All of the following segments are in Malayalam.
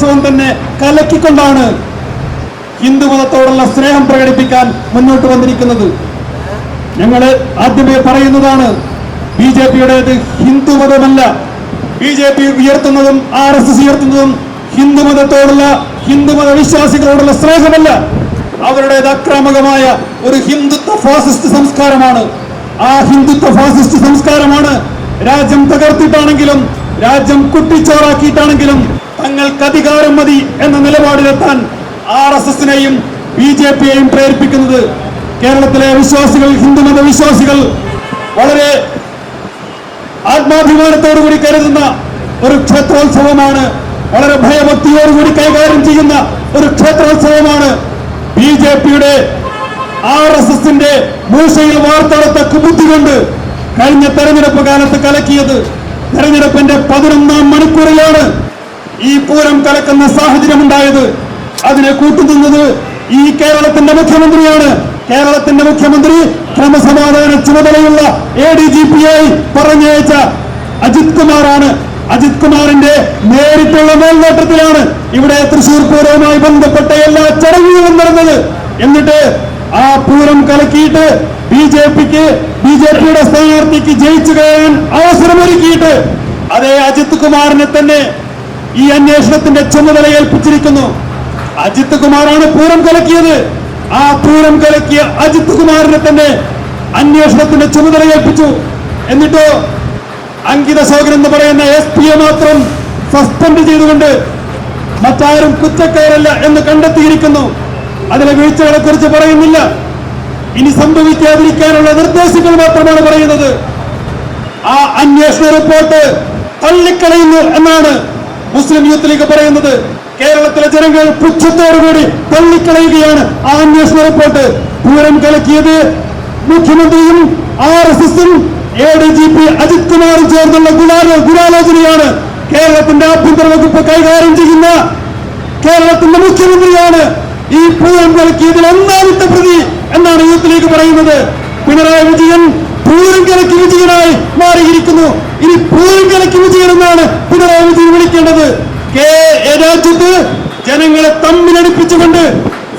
ക്ഷേത്രോത്സവം തന്നെ കലക്കിക്കൊണ്ടാണ് ഹിന്ദുമതത്തോടുള്ള സ്നേഹം പ്രകടിപ്പിക്കാൻ മുന്നോട്ട് വന്നിരിക്കുന്നത്. ഞങ്ങൾ ആദ്യമേ പറയുന്നതാണ് ബി ജെ പിയുടേത് ഹിന്ദുമതമല്ല ബി ജെ പി ഉയർത്തുന്നതും ആർ എസ് എസ് ഉയർത്തുന്നതും ഹിന്ദുമതത്തോടുള്ള ഹിന്ദുമത വിശ്വാസികളോടുള്ള സ്നേഹമല്ല. അവരുടേത് അക്രമകമായ ഒരു ഹിന്ദുത്വ ഫാസിസ്റ്റ് സംസ്കാരമാണ്. ആ ഹിന്ദുത്വ ഫാസിസ്റ്റ് സംസ്കാരമാണ് രാജ്യം തകർത്തിട്ടാണെങ്കിലും രാജ്യം കുട്ടിച്ചോറാക്കിയിട്ടാണെങ്കിലും തങ്ങൾക്ക് അധികാരം മതി എന്ന നിലപാടിലെത്താൻ ആർ എസ് എസിനെയും ബി ജെ പിയെയും പ്രേരിപ്പിക്കുന്നത് കേരളത്തിലെ വിശ്വാസികൾ ഹിന്ദുമത വിശ്വാസികൾ വളരെ ആത്മാഭിമാനത്തോടുകൂടി കരുതുന്ന ഒരു ക്ഷേത്രോത്സവമാണ് വളരെ ഭയഭക്തിയോടുകൂടി കൈകാര്യം ചെയ്യുന്ന ഒരു ക്ഷേത്രോത്സവമാണ് ബി ജെ പിയുടെ ആർ എസ് എസിന്റെ മൂശയിൽ വാർത്തെടുത്ത കുബുദ്ധി കൊണ്ട് കഴിഞ്ഞ തെരഞ്ഞെടുപ്പ് കാലത്ത് കലക്കിയത്. തെരഞ്ഞെടുപ്പിന്റെ പതിനൊന്നാം മണിക്കൂറിലാണ് ഈ പൂരം കലക്കുന്ന സാഹചര്യം ഉണ്ടായത് അതിനെ കൂട്ടുനിന്നത് ഈ കേരളത്തിന്റെ മുഖ്യമന്ത്രിയാണ്. കേരളത്തിന്റെ മുഖ്യമന്ത്രി ക്രമസമാധാന ചുമതലയുള്ള എ ഡി ജി പി ആയി പറഞ്ഞയച്ച അജിത് കുമാറാണ്. അജിത് കുമാറിന്റെ നേരിട്ടുള്ള മേൽനോട്ടത്തിലാണ് ഇവിടെ തൃശൂർ പൂരവുമായി ബന്ധപ്പെട്ട എല്ലാ ചടങ്ങുകളും നടന്നത്. എന്നിട്ട് ആ പൂരം കലക്കിയിട്ട് ബി ജെ പിക്ക് ബി ജെ പിയുടെ സ്ഥാനാർത്ഥിക്ക് ജയിച്ചു കഴിയാൻ അവസരമൊരുക്കിയിട്ട് അതേ അജിത് കുമാറിനെ തന്നെ ഈ അന്വേഷണത്തിന്റെ ചുമതല ഏൽപ്പിച്ചിരിക്കുന്നു. അജിത് കുമാറാണ് പൂരം കലക്കിയത്. ആ പൂരം കലക്കിയ അജിത് കുമാറിനെ തന്നെ അന്വേഷണത്തിന്റെ ചുമതല ഏൽപ്പിച്ചു. എന്നിട്ടോ അങ്കിത ശോകൻ എന്ന് പറയുന്ന എസ് പിയെ മാത്രം സസ്പെൻഡ് ചെയ്തുകൊണ്ട് മറ്റാരും കുറ്റക്കാരല്ല എന്ന് കണ്ടെത്തിയിരിക്കുന്നു. അതിലെ വീഴ്ചകളെ കുറിച്ച് പറയുന്നില്ല. ഇനി സംഭവിക്കാതിരിക്കാനുള്ള നിർദ്ദേശങ്ങൾ മാത്രമാണ് പറയുന്നത്. ആ അന്വേഷണ റിപ്പോർട്ട് തള്ളിക്കളയുന്നു എന്നാണ് മുസ്ലിം യൂത്ത് ലീഗ് പറയുന്നത് കേരളത്തിലെ ജനങ്ങൾ പുച്ഛത്തോടുകൂടി തള്ളിക്കളയുകയാണ്. ആ അന്വേഷണ റിപ്പോർട്ട് പൂരം കലക്കിയത് മുഖ്യമന്ത്രിയും ആർ എസ് എസും A D G P Ajith കുമാറും ചേർന്നുള്ള ഗുണാല ഗുണാലോചനയാണ് കേരളത്തിന്റെ ആഭ്യന്തര വകുപ്പ് കൈകാര്യം ചെയ്യുന്ന കേരളത്തിന്റെ മുഖ്യമന്ത്രിയാണ് ഈ പൂരം കലക്കിയതിൽ ഒന്നാമത്തെ പ്രതി എന്നാണ് യൂത്ത് ലീഗ് പറയുന്നത്. പിണറായി വിജയൻ പൂരം കലക്കി വിജയനായി മാറിയിരിക്കുന്നു. ഇനി പൂരം കലക്കി വിജയൻ എന്നാണ് പിണറായി തീരുമാനിക്കേണ്ടത് രാജ്യത്ത് ജനങ്ങളെ തമ്മിലടിപ്പിച്ചുകൊണ്ട്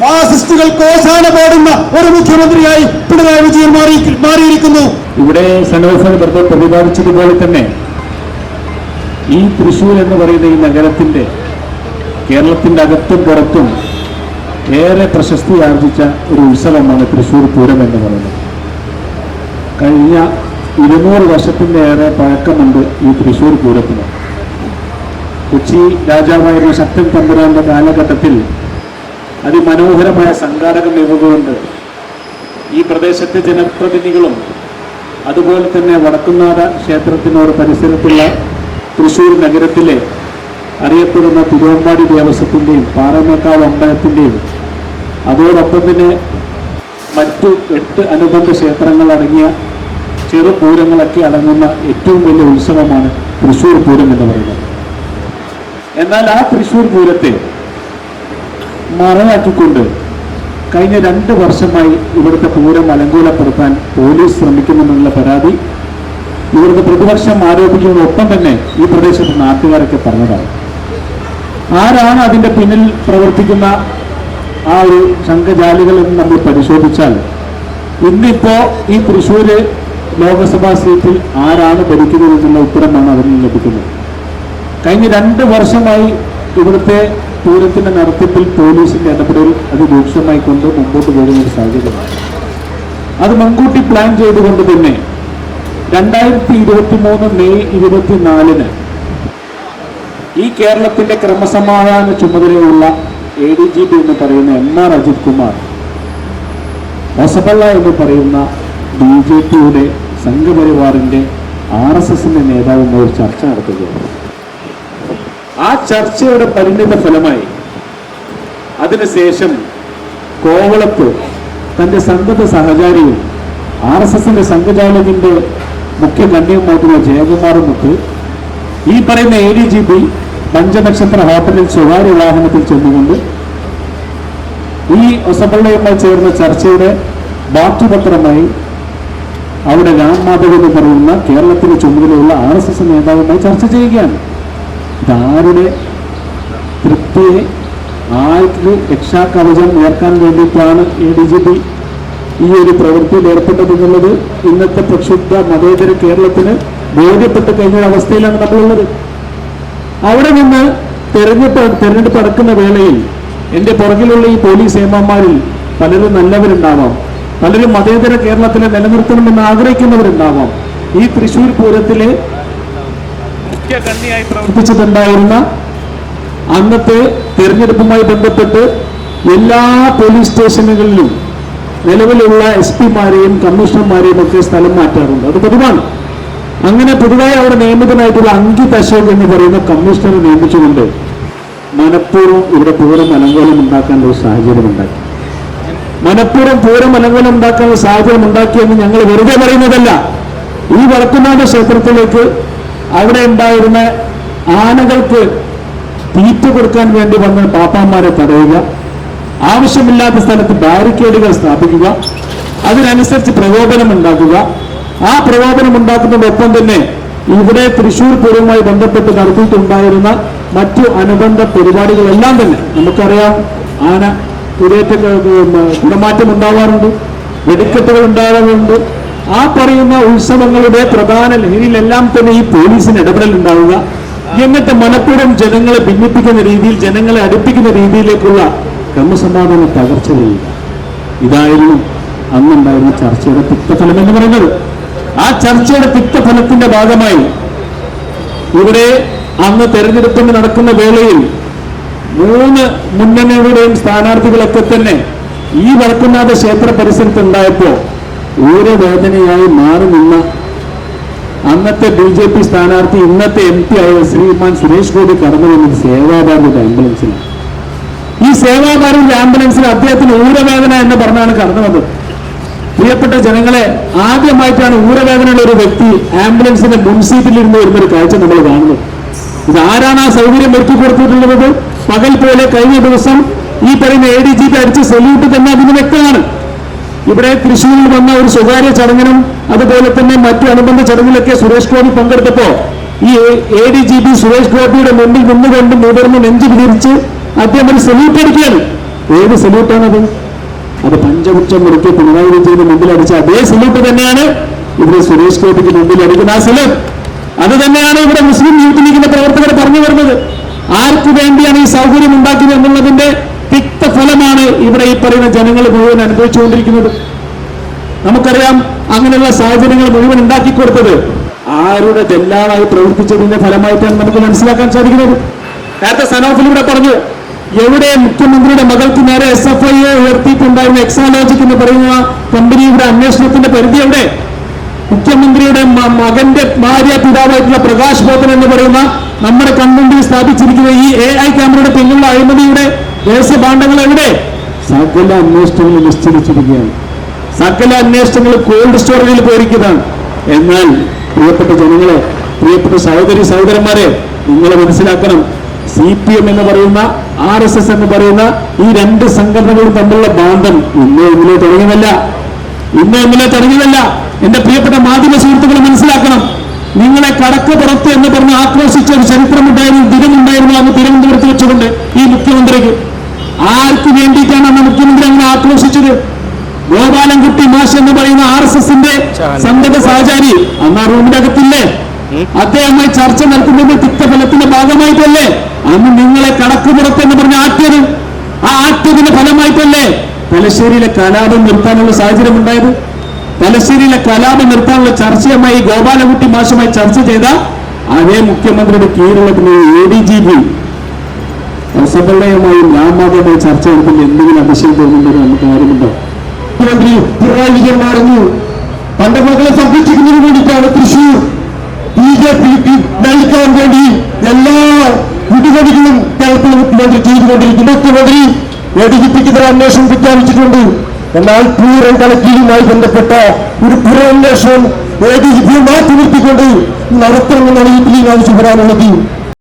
ഫാസിസ്റ്റുകൾക്ക് ഓശാന പാടുന്ന ഒരു മുഖ്യമന്ത്രിയായി പിണറായി വിജയൻ മാറി മാറിയിരിക്കുന്നു. ഇവിടെ വെറുതെ പ്രതിപാദിച്ചതുപോലെ തന്നെ ഈ തൃശൂർ എന്ന് പറയുന്ന ഈ നഗരത്തിന്റെ കേരളത്തിന്റെ അകത്തും പുറത്തും ഏറെ പ്രശസ്തി ആർജിച്ച ഒരു ഉത്സവമാണ് തൃശൂർ പൂരം എന്ന് പറയുന്നത്. കഴിഞ്ഞ ഇരുന്നൂറ് വർഷത്തിന്റെ ഏറെ പഴക്കമുണ്ട് ഈ തൃശൂർ പൂരത്തിന്. കൊച്ചി രാജാവായിരുന്ന ശക്തൻ തമ്പുരാന്റെ കാലഘട്ടത്തിൽ അതിമനോഹരമായ സംഘാടകം മികവുകൊണ്ട് ഈ പ്രദേശത്തെ ജനപ്രതിനിധികളും അതുപോലെ തന്നെ വടക്കുന്നാഥ ക്ഷേത്രത്തിനോട് പരിസരത്തുള്ള തൃശ്ശൂർ നഗരത്തിലെ അറിയപ്പെടുന്ന തിരുവമ്പാടി ദേവസ്വത്തിന്റെയും പാറമേക്കാവ് അമ്പലത്തിന്റെയും അതോടൊപ്പം തന്നെ മറ്റു എട്ട് അനുബന്ധ ക്ഷേത്രങ്ങൾ അടങ്ങിയ ചെറു പൂരങ്ങളൊക്കെ അടങ്ങുന്ന ഏറ്റവും വലിയ ഉത്സവമാണ് തൃശ്ശൂർ പൂരം എന്ന് പറയുന്നത്. എന്നാൽ ആ തൃശ്ശൂർ പൂരത്തെ മറയാക്കിക്കൊണ്ട് കഴിഞ്ഞ രണ്ട് വർഷമായി ഇവിടുത്തെ പൂരം അലങ്കോലപ്പെടുത്താൻ പോലീസ് ശ്രമിക്കുന്നുണ്ടെന്നുള്ള പരാതി ഇവിടുത്തെ പ്രതിപക്ഷം ആരോപിക്കുന്നതൊപ്പം തന്നെ ഈ പ്രദേശത്തെ നാട്ടുകാരൊക്കെ പറഞ്ഞതാണ്. ആരാണ് അതിന്റെ പിന്നിൽ പ്രവർത്തിക്കുന്ന ആ ഒരു ശംഖജാലികൾ എന്ന് നമ്മൾ പരിശോധിച്ചാൽ ഇന്നിപ്പോ ഈ തൃശ്ശൂര് ലോക്സഭാ സീറ്റിൽ ആരാണ് ഭരിക്കുന്നത് എന്നുള്ള ഉത്തരമാണ് അതിൽ നിന്ന് ലഭിക്കുന്നത്. കഴിഞ്ഞ രണ്ട് വർഷമായി ഇവിടുത്തെ പൂരത്തിന്റെ നടത്തിപ്പിൽ പോലീസിന്റെ ഇടപെടൽ അത് രൂക്ഷമായി കൊണ്ട് മുമ്പോട്ട് പോകുന്ന ഒരു സാഹചര്യമാണ്. അത് മുൻകൂട്ടി പ്ലാൻ ചെയ്തുകൊണ്ട് തന്നെ രണ്ടായിരത്തി ഇരുപത്തി മൂന്ന് മെയ് ഇരുപത്തിനാലിന് ഈ കേരളത്തിന്റെ ക്രമസമാധാന ചുമതലയുള്ള എ ഡി ജി പി എന്ന് പറയുന്ന എം ആർ അജിത് കുമാർ ഹൊസബള്ള എന്ന് പറയുന്ന ബി ജെ പിയുടെ സംഘപരിവാറിന്റെ ആർ എസ് എസിന്റെ നേതാവുമായി ചർച്ച നടത്തുകയാണ്. ആ ചർച്ചയുടെ പരിണിത ഫലമായി അതിനുശേഷം കോവളത്ത് തന്റെ സംഗത സഹചാരിയും ആർ എസ് എസിന്റെ സംഘചാലകന്റെ മുഖ്യ കന്യവുമായിട്ടുള്ള ജയകുമാറുമൊത്ത് ഈ പറയുന്ന എ ഡി ജി പി പഞ്ചനക്ഷത്ര ഹോട്ടലിൽ സ്വകാര്യ വാഹനത്തിൽ ചെന്നുകൊണ്ട് ഈ ഒസബള്ളയുമായി ചേർന്ന ചർച്ചയുടെ ബാറ്റുപത്രമായി അവിടെ രാം മാധവ് എന്ന് പറയുന്ന കേരളത്തിന് ചുമതലയുള്ള ആർ എസ് എസ് നേതാവുമായി ചർച്ച ചെയ്യുകയാണ്. ഇതാരുടെ തൃപ്തിയെ ആയിട്ട് രക്ഷാകവചം ഉയർക്കാൻ വേണ്ടിയിട്ടാണ് എ ഡി ജി പി ഈ ഒരു പ്രവൃത്തിയിൽ ഏർപ്പെട്ടതെന്നുള്ളത് ഇന്നത്തെ പ്രക്ഷുബ്ധ മതേതര കേരളത്തിന് ബോധ്യപ്പെട്ട് കഴിഞ്ഞ അവസ്ഥയിലാണ് നമ്മളുള്ളത്. അവിടെ നിന്ന് തെരഞ്ഞെടുപ്പ് തെരഞ്ഞെടുപ്പ് നടക്കുന്ന വേളയിൽ എന്റെ പുറകിലുള്ള ഈ പോലീസ് ഏമാന്മാരിൽ പലരും നല്ലവരുണ്ടാവാം. പലരും മതേതര കേരളത്തിനെ നിലനിർത്തണമെന്ന് ആഗ്രഹിക്കുന്നവരുണ്ടാവാം. ഈ തൃശ്ശൂർ പൂരത്തിലെ പ്രവർത്തിച്ചിട്ടുണ്ടായിരുന്ന അന്നത്തെ തെരഞ്ഞെടുപ്പുമായി ബന്ധപ്പെട്ട് എല്ലാ പോലീസ് സ്റ്റേഷനുകളിലും നിലവിലുള്ള എസ് പിമാരെയും കമ്മീഷണർമാരെയും ഒക്കെ സ്ഥലം മാറ്റാറുണ്ട്. അത് പതിവാണ്. അങ്ങനെ പുതുതായി അവിടെ നിയമിതനായിട്ടുള്ള അങ്കിത് അശോക് എന്ന് പറയുന്ന കമ്മീഷണറെ നിയമിച്ചുകൊണ്ട് മനഃപൂർവം ഇവിടെ പൂരം അലങ്കോലം ഉണ്ടാക്കാനുള്ള ഒരു സാഹചര്യം ഉണ്ടാക്കി. മനഃപൂർവം പൂരം അലങ്കോലം ഉണ്ടാക്കാനുള്ള സാഹചര്യം ഉണ്ടാക്കിയെന്ന് ഞങ്ങൾ വെറുതെ പറയുന്നതല്ല. ഈ വടക്കുനാഥ ക്ഷേത്രത്തിലേക്ക് അവിടെ ഉണ്ടായിരുന്ന ആനകൾക്ക് തീറ്റ കൊടുക്കാൻ വേണ്ടി വന്ന പാപ്പാന്മാരെ തടയുക ആവശ്യമില്ലാത്ത സ്ഥലത്ത് ബാരിക്കേഡുകൾ സ്ഥാപിക്കുക അതിനനുസരിച്ച് പ്രകോപനം ഉണ്ടാക്കുക. ആ പ്രകോപനം ഉണ്ടാക്കുന്നതോടൊപ്പം തന്നെ ഇവിടെ തൃശൂർ പൂരവുമായി ബന്ധപ്പെട്ട് നടത്തിയിട്ടുണ്ടായിരുന്ന മറ്റു അനുബന്ധ പരിപാടികളെല്ലാം തന്നെ നമുക്കറിയാം. ആന കുതിരേറ്റ കുടമാറ്റം ഉണ്ടാവാറുണ്ട് വെടിക്കെട്ടുകൾ ഉണ്ടാകാറുണ്ട് ആ പറയുന്ന ഉത്സവങ്ങളുടെ പ്രധാന ലഹരിയിലെല്ലാം തന്നെ ഈ പോലീസിന് ഇടപെടൽ ഉണ്ടാവുക. എന്നിട്ട് മനഃപൂർവം ജനങ്ങളെ ഭിന്നിപ്പിക്കുന്ന രീതിയിൽ ജനങ്ങളെ അടുപ്പിക്കുന്ന രീതിയിലേക്കുള്ള ക്രമസമാധാന തകർച്ച ചെയ്യുക. ഇതായിരുന്നു അന്നുണ്ടായിരുന്ന ചർച്ചയുടെ തിക്തഫലം എന്ന് പറയുന്നത്. ആ ചർച്ചയുടെ തിക്തഫലത്തിന്റെ ഭാഗമായി ഇവിടെ അന്ന് തെരഞ്ഞെടുപ്പിന് നടക്കുന്ന വേളയിൽ മൂന്ന് മുന്നണികളുടെയും സ്ഥാനാർത്ഥികളൊക്കെ തന്നെ ഈ വടക്കുന്നാഥ ക്ഷേത്ര പരിസരത്ത് ഉണ്ടായപ്പോ ഊരവേദനയായി മാറി നിന്ന അന്നത്തെ ബി ജെ പി സ്ഥാനാർത്ഥി ഇന്നത്തെ എം പി ആയ ശ്രീമാൻ സുരേഷ് ഗോപി കടന്നു വന്നത് സേവാഭാരതിയുടെ ആംബുലൻസിലാണ് ഈ സേവാഭാരതിയുടെ ആംബുലൻസിൽ അദ്ദേഹത്തിന് ഊരവേദന എന്ന് പറഞ്ഞാണ് കടന്നു വന്നത്. പ്രിയപ്പെട്ട ജനങ്ങളെ ആദ്യമായിട്ടാണ് ഊരവേദനയുള്ള ഒരു വ്യക്തി ആംബുലൻസിന്റെ മുൻസീറ്റിലിരുന്ന് വരുന്നൊരു കാഴ്ച നമ്മൾ കാണുന്നത്. ഇത് ആരാണ് ആ സൗകര്യം ഒരുക്കി കൊടുത്തിട്ടുള്ളത്? പകൽ പോലെ കഴിഞ്ഞ ദിവസം ഈ പറയുന്ന എ ഡി ജി പി അടിച്ച് സല്യൂട്ട് തന്നെ അതിന് വ്യക്തമാണ്. ഇവിടെ തൃശ്ശൂരിൽ വന്ന ഒരു സ്വകാര്യ ചടങ്ങിനും അതുപോലെ തന്നെ മറ്റു അനുബന്ധ ചടങ്ങിലൊക്കെ സുരേഷ് ഗോപി പങ്കെടുത്തപ്പോ ഈ A D G P Suresh ഗോപിയുടെ മുമ്പിൽ നിന്നുകൊണ്ട് മുതിർന്ന് നെഞ്ചു വിരിച്ച് അദ്ദേഹം ഒരു സല്യൂട്ട് അടിക്കുകയാണ് ഏത് സല്യൂട്ടാണത് അത് പഞ്ചകുറ്റം മുറുക്കി പിണറായി വിജയന് മുമ്പിൽ അടിച്ച അതേ സല്യൂട്ട് തന്നെയാണ് ഇവിടെ സുരേഷ് ഗോപിക്ക് മുമ്പിൽ അടിക്കുന്ന ആ സല്യൂട്ട് അത് തന്നെയാണ് ഇവിടെ മുസ്ലിം യൂത്ത് ലീഗിന്റെ പ്രവർത്തകർ പറഞ്ഞു വരുന്നത്. ആർക്കു വേണ്ടിയാണ് ഈ സൗകര്യം ഉണ്ടാക്കിയത് എന്നുള്ളതിന്റെ തിക്ത ഫലമാണ് ഇവിടെ ഈ പറയുന്ന ജനങ്ങൾ മുഴുവൻ അനുഭവിച്ചുകൊണ്ടിരിക്കുന്നത്. നമുക്കറിയാം അങ്ങനെയുള്ള സാഹചര്യങ്ങൾ മുഴുവൻ ഉണ്ടാക്കി കൊടുത്തത് ആരുടെ ജെല്ലാളായി പ്രവർത്തിച്ചതിന്റെ ഫലമായിട്ടാണ് നമുക്ക് മനസ്സിലാക്കാൻ സാധിക്കുന്നത്. നേരത്തെ സനോഫിൽ ഇവിടെ പറഞ്ഞു എവിടെ മുഖ്യമന്ത്രിയുടെ മകൾക്ക് നേരെ എസ് എഫ് ഐ ഉയർത്തിയിട്ടുണ്ടായിരുന്ന എക്സാലോജിക് എന്ന് പറയുന്ന കമ്പനിയുടെ അന്വേഷണത്തിന്റെ പരിധി എവിടെ? മുഖ്യമന്ത്രിയുടെ മകന്റെ ഭാര്യ പിതാവായിട്ടുള്ള പ്രകാശ് ബോധൻ എന്ന് പറയുന്ന നമ്മുടെ കൺമുണ്ടിൽ സ്ഥാപിച്ചിരിക്കുന്ന ഈ എ ഐ ക്യാമറയുടെ പിന്നിലുള്ള അഴിമതിയുടെ ദേശഭാണ്ഡങ്ങൾ എവിടെ? സകല അന്വേഷണങ്ങൾ നിശ്ചയിച്ചിരിക്കുകയാണ് സകല അന്വേഷണങ്ങൾ കോൾഡ് സ്റ്റോറേജിൽ പോയിരിക്കുന്നതാണ്. എന്നാൽ പ്രിയപ്പെട്ട ജനങ്ങളെ പ്രിയപ്പെട്ട സഹോദരി സഹോദരന്മാരെ നിങ്ങളെ മനസ്സിലാക്കണം. സി പി എം എന്ന് പറയുന്ന ആർ എസ് എസ് എന്ന് പറയുന്ന ഈ രണ്ട് സംഘടനകളും തമ്മിലുള്ള ബാന്ധം ഇന്നോ ഇന്നലെ തുടങ്ങിയതല്ല. ഇന്നോ ഇന്നലെ തുടങ്ങിയതല്ല. എന്റെ പ്രിയപ്പെട്ട മാധ്യമ സുഹൃത്തുക്കൾ മനസ്സിലാക്കണം. നിങ്ങളെ കടക്ക് പുറത്ത് എന്ന് പറഞ്ഞ് ആക്രോശിച്ച ഒരു ചരിത്രമുണ്ടായിരുന്നു ദിനമുണ്ടായിരുന്നു അന്ന് തിരുവനന്തപുരത്ത് വെച്ചുകൊണ്ട് ഈ മുഖ്യമന്ത്രിക്ക്. ആർക്ക് വേണ്ടിയിട്ടാണ് അന്ന് മുഖ്യമന്ത്രി അങ്ങനെ ആക്രോശിച്ചത്? ഗോപാലൻകുട്ടി മാഷ് എന്ന് പറയുന്ന ആർ എസ് എസിന്റെ സന്തത സഹചാരി. അന്ന് ആ റൂമിന്റെ അകത്തില്ലേ അദ്ദേഹമായി ചർച്ച നടത്തുന്നത് തിക്തഫലത്തിന്റെ ഭാഗമായിട്ടല്ലേ? അന്ന് നിങ്ങളെ കടക്കുപുറത്ത് എന്ന് പറഞ്ഞ ആറ്റിയത് ആ ആറ്റിയതിന്റെ ഫലമായിട്ടല്ലേ? തലശ്ശേരിയിലെ കലാപം നിർത്താനുള്ള സാഹചര്യം ഉണ്ടായത്? തലശ്ശേരിയിലെ കലാപം നിർത്താനുള്ള ചർച്ചയുമായി ഗോപാലകുട്ടി മാഷുമായി ചർച്ച ചെയ്ത അതേ മുഖ്യമന്ത്രിയുടെ കീഴിലുള്ള എ ഡി ജി പി അസംഘടനയുമായും രാമാതയുമായി ചർച്ച നടത്തുമ്പോൾ എന്തെങ്കിലും അതിശയം തോന്നുന്നുണ്ടോ നമുക്ക് കാര്യമുണ്ടോ? മുഖ്യമന്ത്രി പിണറായി വിജയൻ പറഞ്ഞു തന്റെ മകളെ സംരക്ഷിക്കുന്നതിന് വേണ്ടിയിട്ടാണ് തൃശൂർ ബി ജെ പിക്ക് നയിക്കാൻ വേണ്ടി എല്ലാ വിടുപടികളും കേരളത്തിൽ മുഖ്യമന്ത്രി ചെയ്തുകൊണ്ടിരിക്കുന്നു. മുഖ്യമന്ത്രി പിക്കെതിരെ അന്വേഷണം പ്രഖ്യാപിച്ചിട്ടുണ്ട്. എന്നാൽ പൂരം കളക്കിയുമായി ബന്ധപ്പെട്ട ഒരു പുരന്വേഷണം എ ഡി ജി പി മാറ്റി നിർത്തിക്കൊണ്ട് നടത്തണമെന്നാണ് ഈ ആവശ്യപ്പെടാനുള്ളത്